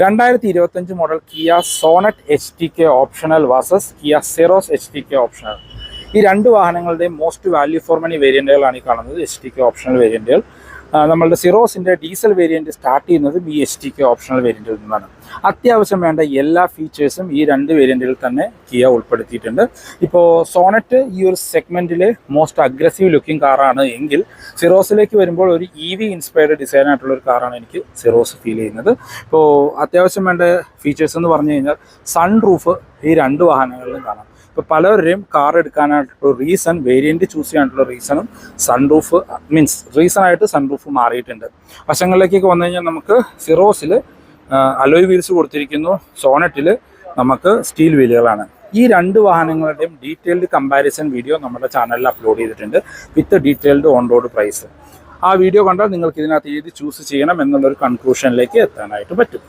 രണ്ടായിരത്തി ഇരുപത്തഞ്ച് model Kia Sonet H T K optional versus Kia Syros H T K optional ഈ രണ്ട് വാഹനങ്ങളുടെയും മോസ്റ്റ് വാല്യൂ ഫോർ മണി വേരിയന്റുകളാണ് ഈ കാണുന്നത്. എച്ച് ടി കെ ഓപ്ഷണൽ വേരിയന്റുകൾ ആ, നമ്മളുടെ സിറോസിന്റെ ഡീസൽ വേരിയന്റ് സ്റ്റാർട്ട് ചെയ്യുന്നത് B S T K optional വേരിയന്റിൽ നിന്നാണ്. അത്യാവശ്യം വേണ്ട എല്ലാ ഫീച്ചേഴ്സും ഈ രണ്ട് വേരിയന്റിൽ തന്നെ കിയ ഉൾപ്പെടുത്തിയിട്ടുണ്ട്. ഇപ്പോൾ സോണറ്റ് ഈ ഒരു സെഗ്മെന്റിലെ മോസ്റ്റ് അഗ്രസീവ് ലുക്കിംഗ് കാറാണ് എങ്കിൽ സിറോസിലേക്ക് വരുമ്പോൾ ഒരു ഇ വി ഇൻസ്പയർഡ് ഡിസൈൻ ആയിട്ടുള്ള ഒരു കാറാണ് എനിക്ക് സിറോസ് ഫീൽ ചെയ്യുന്നത്. ഇപ്പോൾ അത്യാവശ്യം വേണ്ട ഫീച്ചേഴ്സ് എന്ന് പറഞ്ഞു കഴിഞ്ഞാൽ സൺ റൂഫ് ഈ രണ്ട് വാഹനങ്ങളിലും കാണാം. ഇപ്പോൾ പലരുടെയും കാർ എടുക്കാനായിട്ടുള്ള റീസൺ വേരിയന്റ് ചൂസ് ചെയ്യാനായിട്ടുള്ള റീസണും സൺറൂഫ് മീൻസ് റീസൺ ആയിട്ട് സൺറൂഫ് മാറിയിട്ടുണ്ട്. വശങ്ങളിലേക്കൊക്കെ വന്നു കഴിഞ്ഞാൽ നമുക്ക് സിറോസിൽ അലോയ് വീൽസ് കൊടുത്തിരിക്കുന്നു. സോണറ്റിൽ നമുക്ക് സ്റ്റീൽ വീലുകളാണ് ഈ രണ്ട് വാഹനങ്ങളുടെയും ഡീറ്റെയിൽഡ് കമ്പാരിസൺ വീഡിയോ നമ്മുടെ ചാനലിൽ അപ്ലോഡ് ചെയ്തിട്ടുണ്ട് with detailed on road price ആ വീഡിയോ കണ്ടാൽ നിങ്ങൾക്ക് ഇതിനകത്ത് ഏത് ചൂസ് ചെയ്യണം എന്നുള്ളൊരു കൺക്ലൂഷനിലേക്ക് എത്താനായിട്ട് പറ്റും.